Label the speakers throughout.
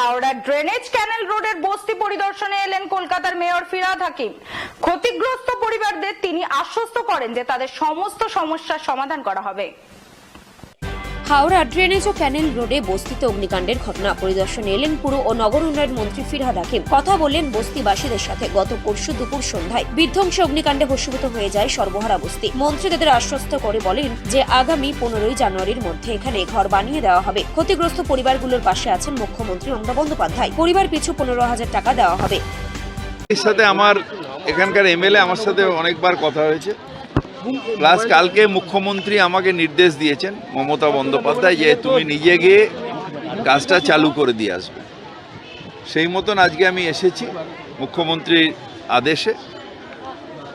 Speaker 1: Howrah drainage ক্যানেল রোডের বস্তি পরিদর্শনে এলেন কলকাতার মেয়র ফিরাদ হাকিম। ক্ষতিগ্রস্ত পরিবারদের তিনি আশ্বস্ত করেন যে তাদের সমস্ত সমস্যার সমাধান করা হবে।
Speaker 2: হাওড়া ড্রেনেজ ও ক্যানেল রোডে বস্তিতে অগ্নিকাণ্ডের ঘটনা। পরিদর্শনে এলেন পুর ও নগর উন্নয়ন মন্ত্রী ফিরহাদ হাকিম। কথা বললেন বস্তিবাসীদের সাথে। গত পরশু দুপুর সন্ধ্যায় বিধ্বংসী অগ্নিকাণ্ডে ভস্মীভূত হয়ে যায় সর্বহারা বস্তি। মন্ত্রী তাদের আশ্বস্ত করে বলেন যে, আগামী পনেরোই জানুয়ারির মধ্যে এখানে ঘর বানিয়ে দেওয়া হবে। ক্ষতিগ্রস্ত পরিবারগুলোর পাশে আছেন মুখ্যমন্ত্রী মমতা বন্দ্যোপাধ্যায় পরিবার পিছু পনেরো হাজার টাকা দেওয়া হবে।
Speaker 3: এর সাথে আমার এখানকার এমএলএ আমার সাথে অনেকবার কথা হয়েছে। প্লাস কালকে মুখ্যমন্ত্রী আমাকে নির্দেশ দিয়েছেন, মমতা বন্দ্যোপাধ্যায়, যে তুমি নিজে গিয়ে কাজটা চালু করে দিয়ে আসবে। সেই মতন আজকে আমি এসেছি মুখ্যমন্ত্রীর আদেশে।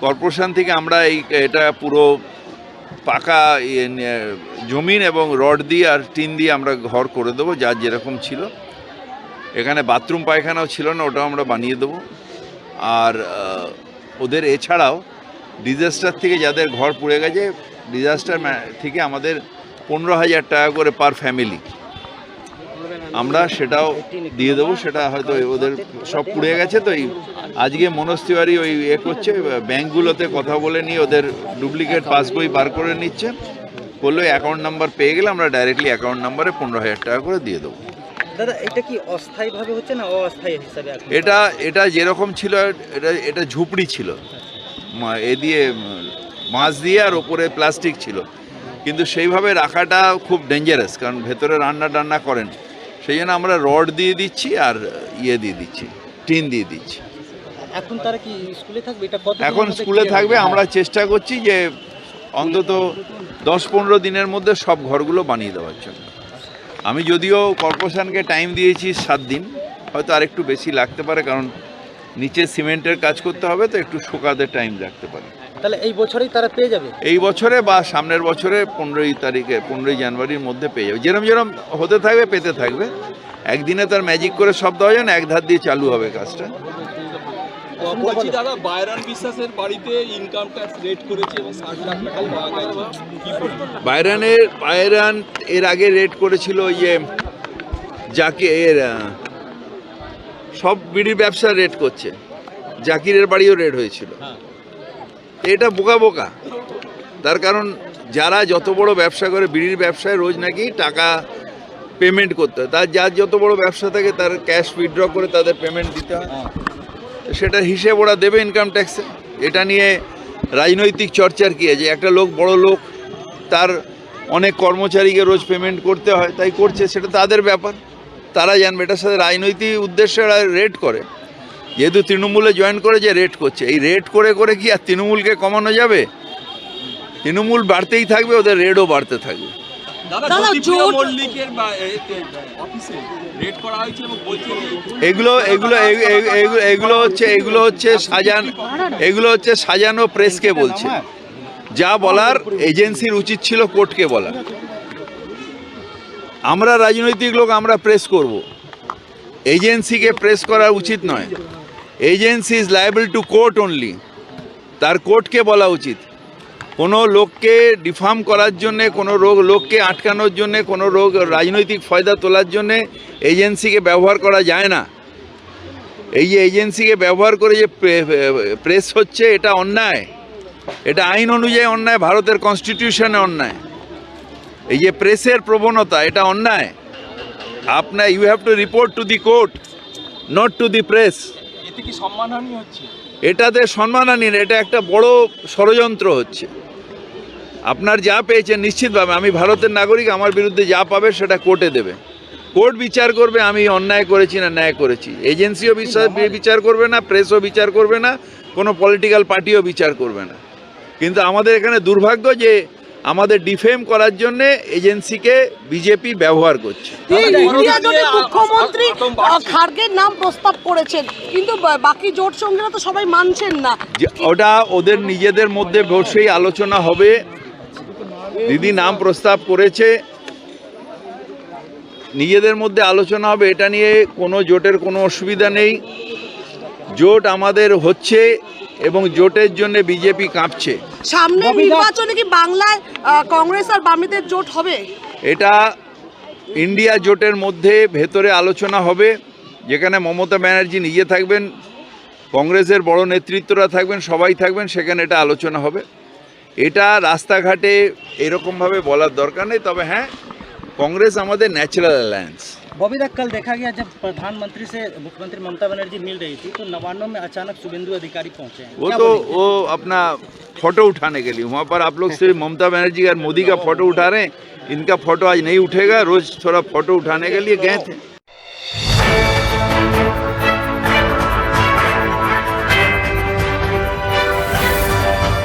Speaker 3: কর্পোরেশন থেকে আমরা এই, এটা পুরো পাকা ইয়ে জমিন এবং রড দিয়ে আর টিন দিয়ে আমরা ঘর করে দেবো যার যেরকম ছিল। এখানে বাথরুম পায়খানাও ছিল না, ওটাও আমরা বানিয়ে দেবো। আর ওদের এছাড়াও ডিজাস্টার থেকে যাদের ঘর পুড়ে গেছে ডিজাস্টার থেকে আমাদের পনেরো হাজার টাকা করে পার ফ্যামিলি আমরা সেটাও দিয়ে দেবো সেটা হয়তো ওদের সব পুড়ে গেছে তো এই আজকে মনোজ তিওয়ারি ওই এ করছে ব্যাঙ্কগুলোতে কথা বলে নিয়ে ওদের ডুপ্লিকেট পাসবই বার করে নিচ্ছে। বলল অ্যাকাউন্ট নাম্বার পেয়ে গেলে আমরা ডাইরেক্টলি অ্যাকাউন্ট নাম্বারে পনেরো হাজার টাকা করে দিয়ে দেবো।
Speaker 4: দাদা এটা কি অস্থায়ীভাবে হচ্ছে না অস্থায়ী হিসাবে
Speaker 3: এটা এটা যেরকম ছিল এটা এটা ঝুপড়ি ছিল। এ দিয়ে মাছ দিয়ে আর ওপরে প্লাস্টিক ছিল। কিন্তু সেইভাবে রাখাটা খুব ডেঞ্জারাস কারণ ভেতরে রান্না টান্না করেন। সেই জন্য আমরা রড দিয়ে দিচ্ছি আর ইয়ে দিয়ে দিচ্ছি টিন দিয়ে দিচ্ছি।
Speaker 4: এখন তারা কি স্কুলে থাকবে? এটা কত
Speaker 3: এখন স্কুলে থাকবে আমরা চেষ্টা করছি যে অন্তত দশ পনেরো দিনের মধ্যে সব ঘরগুলো বানিয়ে দেওয়ার জন্য। আমি যদিও কর্পোরেশনকে টাইম দিয়েছি সাত দিন হয়তো আরেকটু বেশি লাগতে পারে কারণ নিচে সিমেন্টের কাজ করতে হবে তো একটু শুকাতে টাইম লাগতে পারে।
Speaker 4: তাহলে এই বছরেই তারা পেয়ে যাবে?
Speaker 3: এই বছরে বা সামনের বছরে পনেরোই তারিখে পনেরোই জানুয়ারির মধ্যে পেয়ে যাবে। যেরম যেরম হতে থাকবে পেতে থাকবে। একদিনে তার ম্যাজিক করে সব দেওয়া যায় না এক ধার দিয়ে চালু হবে কাজটা।
Speaker 5: বলছি দাদা বায়রান বিশ্বাসের বাড়িতে ইনকাম ট্যাক্স রেট করেছে এবং ষাট লাখ টাকা পাওয়া গেছে।
Speaker 3: বাইরানের বাইরান এর আগে রেট করেছিল ইয়ে যাকে এর সব বিড়ির ব্যবসা রেট করছে। জাকিরের বাড়িও রেট হয়েছিল। এটা বোকা বোকা। তার কারণ যারা যত বড় ব্যবসা করে, বিড়ির ব্যবসায় রোজ নাকি টাকা পেমেন্ট করতে হয়। তার যার যত বড় ব্যবসা থাকে, তার ক্যাশ উইথড্র করে তাদের পেমেন্ট দিতে হয়। সেটার হিসেব ওরা দেবে ইনকাম ট্যাক্সে এটা নিয়ে রাজনৈতিক চর্চার কী আছে? একটা লোক বড় লোক, তার অনেক কর্মচারীকে রোজ পেমেন্ট করতে হয়, তাই করছে। সেটা তাদের ব্যাপার। তারা জানবে এটার সাথে রাজনৈতিক উদ্দেশ্যে ওরা রেট করে। যেহেতু তৃণমূলে জয়েন করে যে রেট করছে। এই রেট করে করে কি আর তৃণমূলকে কমানো যাবে? তৃণমূল বাড়তেই থাকবে ওদের রেটও বাড়তে থাকবে। এগুলো এগুলো এগ- এগ- এগুলো এগুলো হচ্ছে এগুলো হচ্ছে সাজান এগুলো হচ্ছে সাজানো প্রেসকে বলছে। যা বলার এজেন্সির উচিত ছিল কোর্টকে বলা আমরা রাজনৈতিক লোক, আমরা প্রেস করব। এজেন্সিকে প্রেস করা উচিত নয়। Agency is liable to court only তার কোর্টকে বলা উচিত। কোনো লোককে ডিফার্ম করার জন্যে, কোনো রোগ, লোককে আটকানোর জন্যে, কোনো রোগ, রাজনৈতিক ফয়দা তোলার জন্যে এজেন্সিকে ব্যবহার করা যায় না। এই যে এজেন্সিকে ব্যবহার করে যে প্রেস হচ্ছে, এটা অন্যায়। এটা আইন অনুযায়ী অন্যায়, ভারতের কনস্টিটিউশনে অন্যায়। এই যে প্রেসের প্রবণতা এটা অন্যায়। আপনার you have to report to the court not to the press
Speaker 5: এতে কি সম্মানহানি হচ্ছে?
Speaker 3: এটাতে সম্মানহানি এটা একটা বড় ষড়যন্ত্র হচ্ছে। আপনার যা পেয়েছেন নিশ্চিতভাবে আমি ভারতের নাগরিক আমার বিরুদ্ধে যা পাবে সেটা কোর্টে দেবে। কোর্ট বিচার করবে আমি অন্যায় করেছি না ন্যায় করেছি। এজেন্সিও বিশ্বাস বিচার করবে না প্রেসও বিচার করবে না কোনো পলিটিক্যাল পার্টিও বিচার করবে না। কিন্তু আমাদের এখানে দুর্ভাগ্য যে আমাদের ডিফেম করার জন্যে এজেন্সিকে বিজেপি ব্যবহার করছে।
Speaker 6: মুখ্যমন্ত্রী খার্গের নাম প্রস্তাব করেছেন কিন্তু বাকি জোট সঙ্গীরা তো সবাই মানছেন না।
Speaker 3: ওটা ওদের নিজেদের মধ্যে বসেই আলোচনা হবে। দিদি নাম প্রস্তাব করেছে। নিজেদের মধ্যে আলোচনা হবে এটা নিয়ে কোনো জোটের কোনো অসুবিধা নেই। জোট আমাদের হচ্ছে। এবং জোটের জন্য বিজেপি কাঁপছে।
Speaker 6: সামনে নির্বাচনে কি বাংলায় কংগ্রেস আর বামীদের জোট হবে?
Speaker 3: এটা ইন্ডিয়া জোটের মধ্যে ভেতরে আলোচনা হবে যেখানে মমতা ব্যানার্জি নিজে থাকবেন কংগ্রেসের বড় নেতৃত্বরা থাকবেন সবাই থাকবেন সেখানে এটা আলোচনা হবে। এটা রাস্তাঘাটে এরকমভাবে বলার দরকার নেই তবে হ্যাঁ কংগ্রেস আমাদের ন্যাচারাল অ্যালায়েন্স
Speaker 4: बॉबी तक कल देखा गया जब प्रधानमंत्री से मुख्यमंत्री ममता बनर्जी मिल रही थी तो नवानों में अचानक शुभेंदु अधिकारी पहुँचे हैं।
Speaker 3: वो तो वो अपना फ़ोटो उठाने के लिए वहाँ पर आप लोग सिर्फ़ ममता बनर्जी और मोदी का फ़ोटो उठा रहे हैं इनका फ़ोटो आज नहीं उठेगा रोज थोड़ा फ़ोटो उठाने के लिए गए थे।